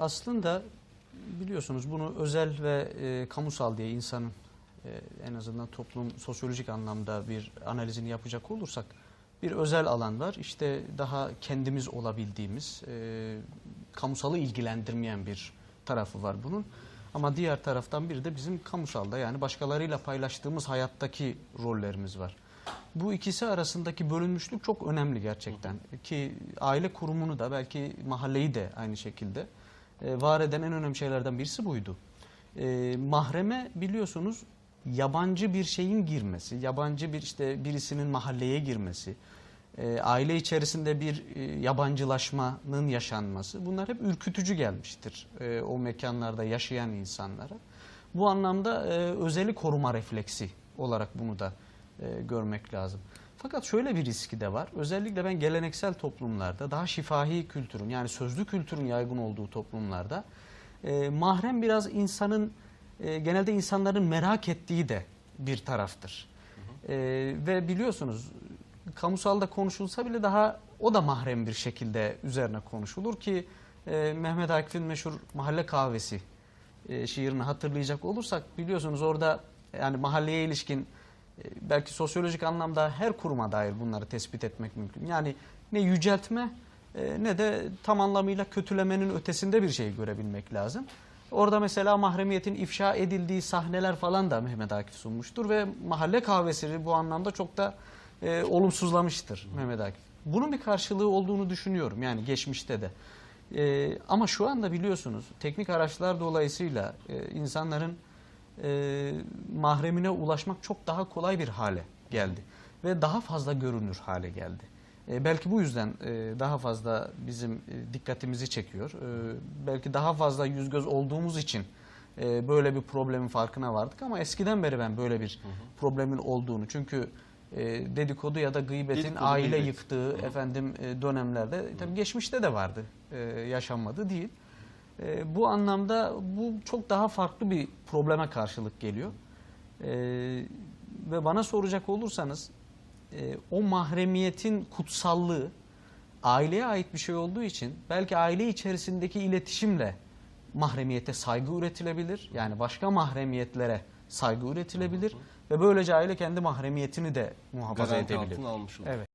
aslında biliyorsunuz bunu özel ve e, kamusal diye insanın e, en azından toplum sosyolojik anlamda bir analizini yapacak olursak bir özel alan var. İşte daha kendimiz olabildiğimiz, e, kamusalı ilgilendirmeyen bir tarafı var bunun. Ama diğer taraftan bir de bizim kamusalda yani başkalarıyla paylaştığımız hayattaki rollerimiz var. Bu ikisi arasındaki bölünmüşlük çok önemli gerçekten. Ki aile kurumunu da belki mahalleyi de aynı şekilde e, var eden en önemli şeylerden birisi buydu. E, mahreme biliyorsunuz yabancı bir şeyin girmesi, yabancı bir işte birisinin mahalleye girmesi, e, aile içerisinde bir e, yabancılaşmanın yaşanması bunlar hep ürkütücü gelmiştir e, o mekanlarda yaşayan insanlara. Bu anlamda e, özeli koruma refleksi olarak bunu da e, görmek lazım. Fakat şöyle bir riski de var. Özellikle ben geleneksel toplumlarda daha şifahi kültürün yani sözlü kültürün yaygın olduğu toplumlarda e, mahrem biraz insanın e, genelde insanların merak ettiği de bir taraftır. E, ve biliyorsunuz kamusalda konuşulsa bile daha o da mahrem bir şekilde üzerine konuşulur ki e, Mehmet Akif'in meşhur Mahalle Kahvesi e, şiirini hatırlayacak olursak biliyorsunuz orada yani mahalleye ilişkin belki sosyolojik anlamda her kuruma dair bunları tespit etmek mümkün. Yani ne yüceltme e, ne de tam anlamıyla kötülemenin ötesinde bir şey görebilmek lazım. Orada mesela mahremiyetin ifşa edildiği sahneler falan da Mehmet Akif sunmuştur ve mahalle kahvesini bu anlamda çok da e, olumsuzlamıştır Mehmet Akif. Bunun bir karşılığı olduğunu düşünüyorum yani geçmişte de. E, ama şu anda biliyorsunuz teknik araçlar dolayısıyla e, insanların e, mahremine ulaşmak çok daha kolay bir hale geldi. Ve daha fazla görünür hale geldi. E, belki bu yüzden e, daha fazla bizim e, dikkatimizi çekiyor. E, belki daha fazla yüz göz olduğumuz için e, böyle bir problemin farkına vardık. Ama eskiden beri ben böyle bir problemin olduğunu çünkü e, dedikodu ya da gıybetin Dedikodu, aile gıybet. yıktığı efendim e, dönemlerde tabii geçmişte de vardı. E, yaşanmadı değil. E, bu anlamda bu çok daha farklı bir probleme karşılık geliyor. E, ve bana soracak olursanız e, o mahremiyetin kutsallığı aileye ait bir şey olduğu için belki aile içerisindeki iletişimle mahremiyete saygı üretilebilir. Yani başka mahremiyetlere saygı üretilebilir ve böylece aile kendi mahremiyetini de muhafaza Garanti edebilir. altına almış olur. Evet.